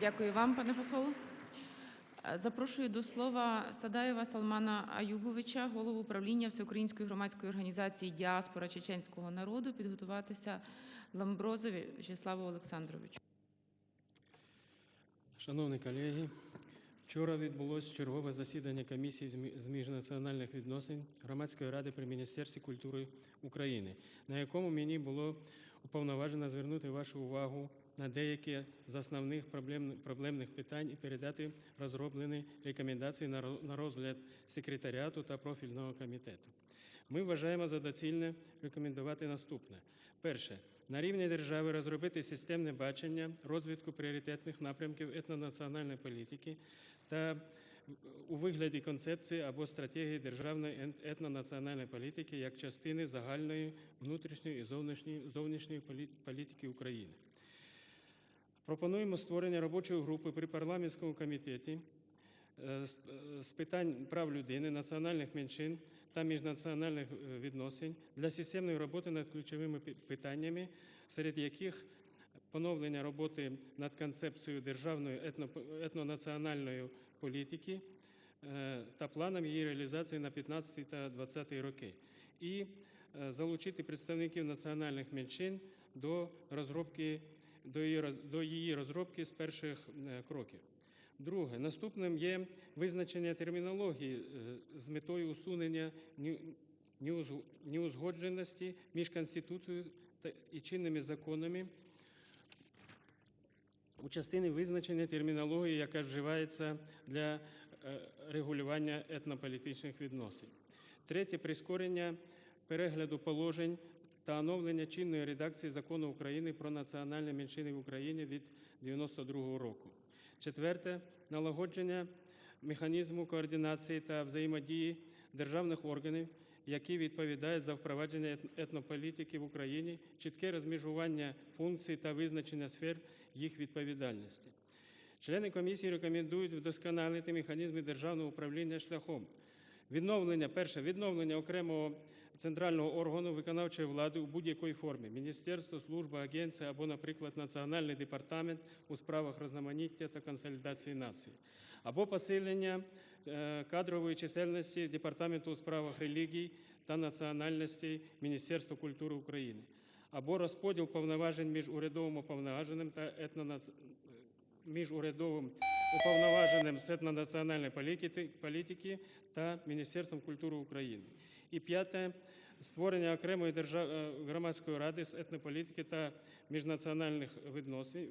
Дякую вам, пане посол. Е, Запрошую до слова Садаєва Салмана Аюбовича, голову управління Всеукраїнської громадської організації «Діаспора чеченського народу», підготуватися Ламброзові В'ячеславу Олександровичу. Шановні колеги, вчора відбулось чергове засідання комісії з міжнаціональних відносин Громадської ради при Міністерстві культури України, на якому мені було уповноважено звернути вашу увагу на деякі з основних проблемних питань і передати розроблені рекомендації на розгляд секретаріату та профільного комітету. Ми вважаємо за доцільне рекомендувати наступне. Перше. На рівні держави розробити системне бачення розвитку пріоритетних напрямків етнонаціональної політики та у вигляді концепції або стратегії державної етнонаціональної політики як частини загальної внутрішньої і зовнішньої, зовнішньої політики України. Пропонуємо створення робочої групи при парламентському комітеті з- е, питань прав людини, національних меншин та міжнаціональних е, відносин для системної роботи над ключовими питаннями, серед яких поновлення роботи над концепцією державної етно- етнонаціональної політики е, та планом її реалізації на 15 та 20 роки, і е, залучити представників національних меншин до розробки до її, розробки з перших е, кроків. Друге, наступним є визначення термінології е, з метою усунення неузгодженості між Конституцією і чинними законами у частині визначення термінології, яка вживається для е, регулювання етнополітичних відносин. Третє прискорення перегляду положень та оновлення чинної редакції закону України про національні меншини в Україні від 1992 року. Четверте налагодження механізму координації та взаємодії державних органів, які відповідають за впровадження етнополітики в Україні, чітке розмежування функцій та визначення сфер їх відповідальності. Члени комісії рекомендують вдосконалити механізми державного управління шляхом відновлення, перше, відновлення окремого центрального органу виконавчої влади у будь-якій формі міністерство, служба, агенція або, наприклад, національний департамент у справах розноманіття та консолідації нації, або посилення е, кадрової чисельності департаменту у справах релігій та національностей Міністерства культури України, або розподіл повноважень між урядовим уповноваженим та етнонаці... між урядовим уповноваженим з етнонаціональної політики та Міністерством культури України. І п'яте створення окремої е, громадської ради з етнополітики та міжнаціональних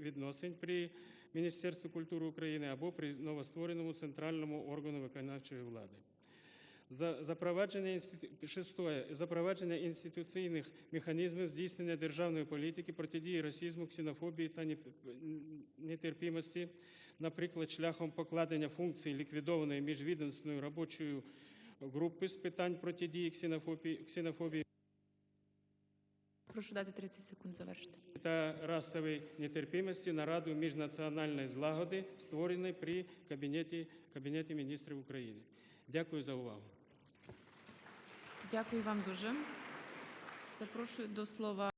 відносин, при Міністерстві культури України або при новоствореному центральному органу виконавчої влади. За запровадження запровадження інституційних механізмів здійснення державної політики протидії расизму, ксенофобії та нетерпімості, наприклад, шляхом покладення функцій ліквідованої міжвідомственної робочої групи з питань протидії ксенофобії, ксенофобії Прошу дати 30 секунд завершити. та расової нетерпімості на Раду міжнаціональної злагоди, створеної при Кабінеті, Кабінеті міністрів України. Дякую за увагу. Дякую вам дуже. Запрошую до слова